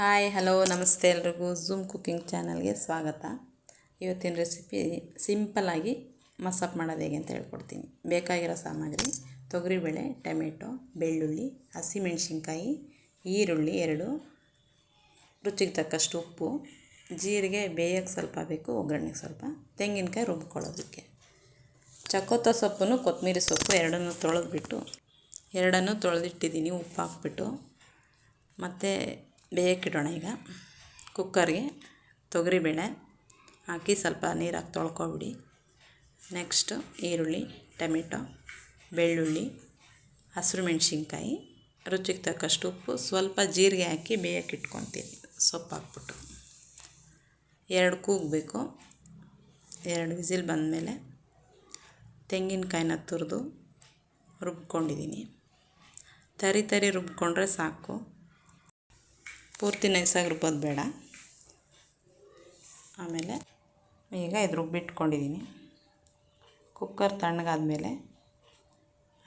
Hi, hello, ನಮಸ್ತೆ ಎಲ್ರಿಗೂ. Zoom cooking ಚಾನಲ್ಗೆ ಸ್ವಾಗತ. ಇವತ್ತಿನ ರೆಸಿಪಿ ಸಿಂಪಲ್ಲಾಗಿ ಮಸಪ್ ಮಾಡೋದು ಹೇಗೆ ಅಂತ ಹೇಳ್ಕೊಡ್ತೀನಿ. ಬೇಕಾಗಿರೋ ಸಾಮಗ್ರಿ, ತೊಗರಿಬೇಳೆ, ಟೊಮೆಟೊ, ಬೆಳ್ಳುಳ್ಳಿ, ಹಸಿಮೆಣಸಿನ್ಕಾಯಿ, ಈರುಳ್ಳಿ ಎರಡು, ರುಚಿಗೆ ತಕ್ಕಷ್ಟು ಉಪ್ಪು, ಜೀರಿಗೆ ಬೇಯಕ್ಕೆ ಸ್ವಲ್ಪ ಬೇಕು, ಒಗ್ಗರಣೆಗೆ ಸ್ವಲ್ಪ, ತೆಂಗಿನಕಾಯಿ ರುಬ್ಕೊಳ್ಳೋದಕ್ಕೆ. ಚಕೋತ ಸೊಪ್ಪನ್ನು ಕೊತ್ತಂಬರಿ ಸೊಪ್ಪು ಎರಡನ್ನೂ ತೊಳೆದ್ಬಿಟ್ಟು, ಎರಡನ್ನೂ ತೊಳೆದಿಟ್ಟಿದ್ದೀನಿ, ಉಪ್ಪು ಹಾಕ್ಬಿಟ್ಟು. ಮತ್ತು ಬೇಯಕ್ಕಿಡೋಣ ಈಗ. ಕುಕ್ಕರ್ಗೆ ತೊಗರಿಬೇಳೆ ಹಾಕಿ ಸ್ವಲ್ಪ ನೀರಾಕಿ ತೊಳ್ಕೊಬಿಡಿ. ನೆಕ್ಸ್ಟು ಈರುಳ್ಳಿ, ಟೊಮೆಟೊ, ಬೆಳ್ಳುಳ್ಳಿ, ಹಸಿರು ಮೆಣಸಿನ್ಕಾಯಿ, ರುಚಿಗೆ ತಕ್ಕಷ್ಟು ಉಪ್ಪು, ಸ್ವಲ್ಪ ಜೀರಿಗೆ ಹಾಕಿ ಬೇಯಕ್ಕೆ ಇಟ್ಕೊತೀನಿ ಸೊಪ್ಪು ಹಾಕ್ಬಿಟ್ಟು ಎರಡು ಕೂಗಬೇಕು. ಎರಡು ವಿಸಿಲ್ ಬಂದಮೇಲೆ ತೆಂಗಿನಕಾಯಿನ ತುರಿದು ರುಬ್ಕೊಂಡಿದ್ದೀನಿ. ತರಿ ತರಿ ರುಬ್ಕೊಂಡ್ರೆ ಸಾಕು. ಪೂರ್ತಿ ನೈಸಾಗಿ ರುಬ್ಬೋದು ಬೇಡ. ಆಮೇಲೆ ಈಗ ಇದು ರುಬ್ಬಿಟ್ಕೊಂಡಿದ್ದೀನಿ. ಕುಕ್ಕರ್ ತಣ್ಣಗಾದಮೇಲೆ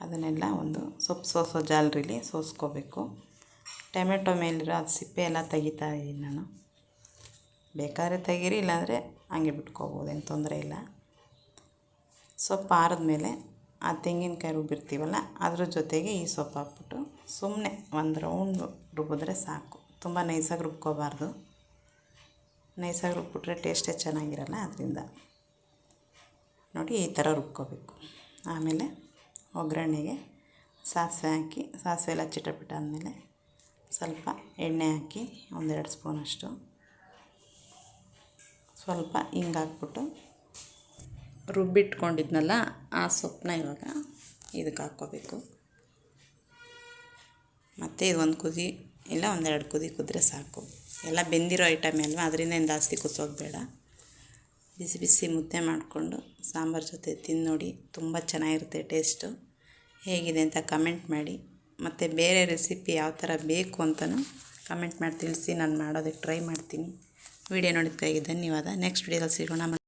ಅದನ್ನೆಲ್ಲ ಒಂದು ಸೊಪ್ಪು ಸೋಸೋ ಜಾಲರಿಲಿ ಸೋಸ್ಕೋಬೇಕು. ಟೊಮೆಟೊ ಮೇಲಿರೋ ಅದು ಸಿಪ್ಪೆ ಎಲ್ಲ ತೆಗಿತಾ ಇದ್ದೀನಿ ನಾನು. ಬೇಕಾದ್ರೆ ತೆಗೀರಿ, ಇಲ್ಲಾಂದರೆ ಹಂಗೆ ಬಿಟ್ಕೋಬೋದು, ಏನು ತೊಂದರೆ ಇಲ್ಲ. ಸೊಪ್ಪು ಆರಿದ್ಮೇಲೆ ಆ ತೆಂಗಿನಕಾಯಿ ರುಬ್ಬಿರ್ತೀವಲ್ಲ, ಅದ್ರ ಜೊತೆಗೆ ಈ ಸೊಪ್ಪು ಹಾಕ್ಬಿಟ್ಟು ಸುಮ್ಮನೆ ಒಂದು ರೌಂಡ್ ರುಬ್ಬಿದ್ರೆ ಸಾಕು. ತುಂಬ ನೈಸಾಗಿ ರುಬ್ಕೋಬಾರ್ದು. ನೈಸಾಗಿ ರುಬ್ಬಿಟ್ರೆ ಟೇಸ್ಟೇ ಚೆನ್ನಾಗಿರಲ್ಲ ಅದರಿಂದ. ನೋಡಿ ಈ ಥರ ರುಬ್ಕೋಬೇಕು. ಆಮೇಲೆ ಒಗ್ಗರಣೆಗೆ ಸಾಸಿವೆ ಹಾಕಿ, ಸಾಸಿವೆ ಎಲ್ಲ ಚಿಟಪಿಟ ಆದಮೇಲೆ ಸ್ವಲ್ಪ ಎಣ್ಣೆ ಹಾಕಿ ಒಂದೆರಡು ಸ್ಪೂನಷ್ಟು ಸ್ವಲ್ಪ ಹಿಂಗೆ ಹಾಕ್ಬಿಟ್ಟು ರುಬ್ಬಿಟ್ಕೊಂಡಿದ್ನಲ್ಲ ಆ ಸೊಪ್ಪನ್ನ ಇವಾಗ ಇದಕ್ಕೆ ಹಾಕ್ಕೋಬೇಕು. ಮತ್ತು ಇದು ಒಂದು ಕುದಿ ಇಲ್ಲ, ಒಂದೆರಡು ಕುದಿ ಕುದ್ರೆ ಸಾಕು. ಎಲ್ಲ ಬೆಂದಿರೋ ಐಟಮ್ ಅಲ್ವಾ? ಅದರಿಂದ ಏನು ಜಾಸ್ತಿ ಕುದಿಸೋದು ಬೇಡ ಬಿಸಿ ಬಿಸಿ ಮುದ್ದೆ ಮಾಡಿಕೊಂಡು ಸಾಂಬಾರು ಜೊತೆ ತಿಂದು ನೋಡಿ, ತುಂಬ ಚೆನ್ನಾಗಿರುತ್ತೆ ಟೇಸ್ಟು ಹೇಗಿದೆ ಅಂತ ಕಮೆಂಟ್ ಮಾಡಿ. ಮತ್ತು ಬೇರೆ ರೆಸಿಪಿ ಯಾವ ಥರ ಬೇಕು ಅಂತಲೂ ಕಮೆಂಟ್ ಮಾಡಿ ತಿಳಿಸಿ, ನಾನು ಮಾಡೋದಕ್ಕೆ ಟ್ರೈ ಮಾಡ್ತೀನಿ. ವಿಡಿಯೋ ನೋಡಿದ್ದಕ್ಕಾಗಿ ಧನ್ಯವಾದ. ನೆಕ್ಸ್ಟ್ ವಿಡಿಯೋದಲ್ಲಿ ಸಿಗೋಣ.